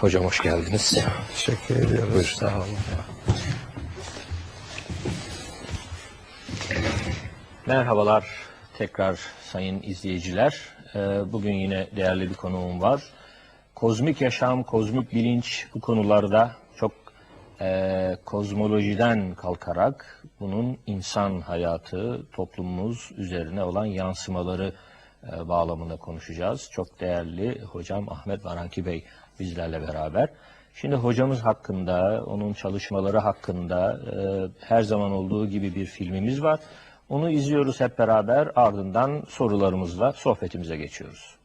Hocam hoş geldiniz. Teşekkür ediyoruz. Buyurun. Sağ olun. Merhabalar tekrar sayın izleyiciler. Ee, Bugün yine değerli bir konuğum var. Kozmik yaşam, kozmik bilinç bu konularda çok e, kozmolojiden kalkarak bunun insan hayatı, toplumumuz üzerine olan yansımaları bağlamında konuşacağız. Çok değerli hocam Ahmet Varanki Bey bizlerle beraber. Şimdi hocamız hakkında, onun çalışmaları hakkında e, her zaman olduğu gibi bir filmimiz var. Onu izliyoruz hep beraber ardından sorularımızla sohbetimize geçiyoruz.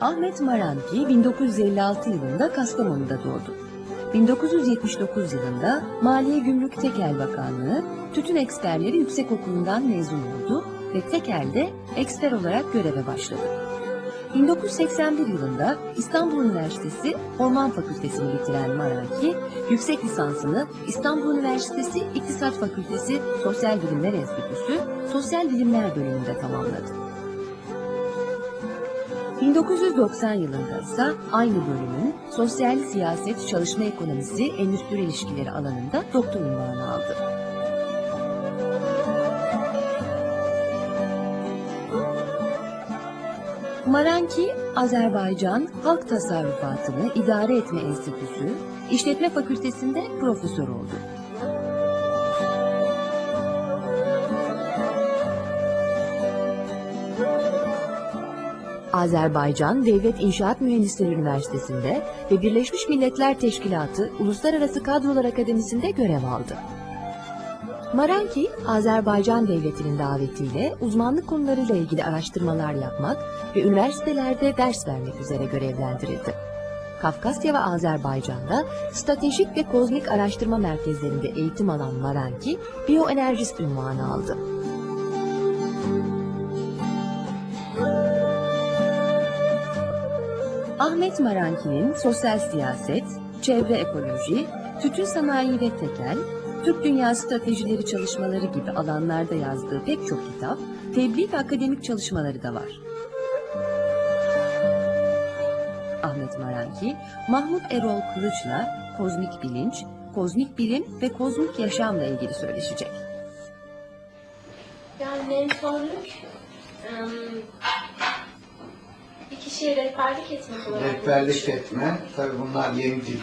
Ahmet Maranki 1956 yılında Kastamonu'da doğdu. 1979 yılında Maliye Gümrük Tekel Bakanlığı Tütün Eksperleri Yüksekokulu'ndan mezun oldu ve Tekel'de eksper olarak göreve başladı. 1981 yılında İstanbul Üniversitesi Orman Fakültesini bitiren Maranki, yüksek lisansını İstanbul Üniversitesi İktisat Fakültesi Sosyal Bilimler Enstitüsü Sosyal Bilimler bölümünde tamamladı. 1990 yılında ise aynı bölümün sosyal siyaset, çalışma ekonomisi, endüstri ilişkileri alanında doktor unvanı aldı. Maranki, Azerbaycan Halk Tasarrufatı'nı İdare Etme Enstitüsü, İşletme Fakültesinde profesör oldu. Azerbaycan Devlet İnşaat Mühendisleri Üniversitesi'nde ve Birleşmiş Milletler Teşkilatı Uluslararası Kadrolar Akademisi'nde görev aldı. Maranki, Azerbaycan Devleti'nin davetiyle uzmanlık konularıyla ilgili araştırmalar yapmak ve üniversitelerde ders vermek üzere görevlendirildi. Kafkasya ve Azerbaycan'da stratejik ve kozmik araştırma merkezlerinde eğitim alan Maranki, biyoenerjist unvanı aldı. Ahmet Maranki'nin sosyal siyaset, çevre ekoloji, tütün sanayi ve tekel, Türk Dünya Stratejileri çalışmaları gibi alanlarda yazdığı pek çok kitap, tebliğ ve akademik çalışmaları da var. Ahmet Maranki, Mahmut Erol Kılıç'la kozmik bilinç, kozmik bilim ve kozmik yaşamla ilgili söyleşecek. Yani mentorluk em, bir kişiye rehberlik etmek olarak Rehberlik etme, tabii bunlar yeni dilde.